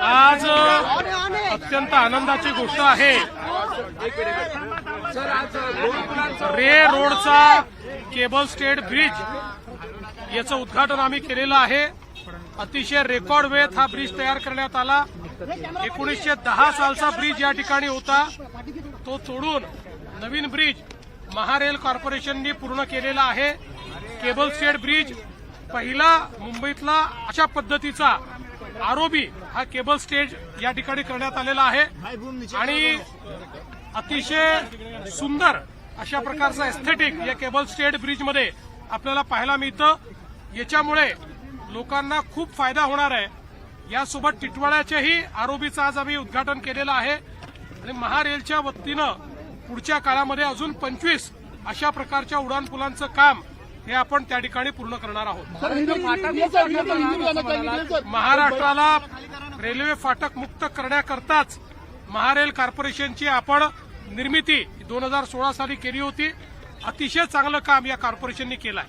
आज अत्यंत आनंदाची गोष्ट आहे. रे रोडचा केबल स्टेट ब्रिज याचं उद्घाटन आम्ही केलेलं आहे. अतिशय रेकॉर्ड वेळेत हा ब्रिज तयार करण्यात आला. एकोणीसशे दहा सालचा ब्रिज या ठिकाणी होता. तो सोडून नवीन ब्रिज महारेल कॉर्पोरेशननी पूर्ण केलेला आहे. केबल स्टेट ब्रिज पहिला मुंबईतला अशा पद्धतीचा आरोबी हा केबल स्टेज या ठिकाणी करण्यात आलेला आहे. आणि अतिशय सुंदर अशा प्रकारचा एस्थेटिक या केबल स्टेट ब्रिजमध्ये आपल्याला पाहायला मिळतं. याच्यामुळे लोकांना खूप फायदा होणार आहे. यासोबत टिटवाळ्याच्याही आरोपीचं आज आम्ही उद्घाटन केलेलं आहे. आणि महारेलच्या वतीनं पुढच्या काळामध्ये अजून पंचवीस अशा प्रकारच्या उड्डाणपुलांचं काम हे आपण त्या ठिकाणी पूर्ण करणार आहोत. महाराष्ट्राला रेल्वे फाटक मुक्त करण्याकरताच महारेल कॉर्पोरेशनची आपण निर्मिती दोन हजार सोळा साली केली होती. अतिशय चांगलं काम या कॉर्पोरेशननी केलं आहे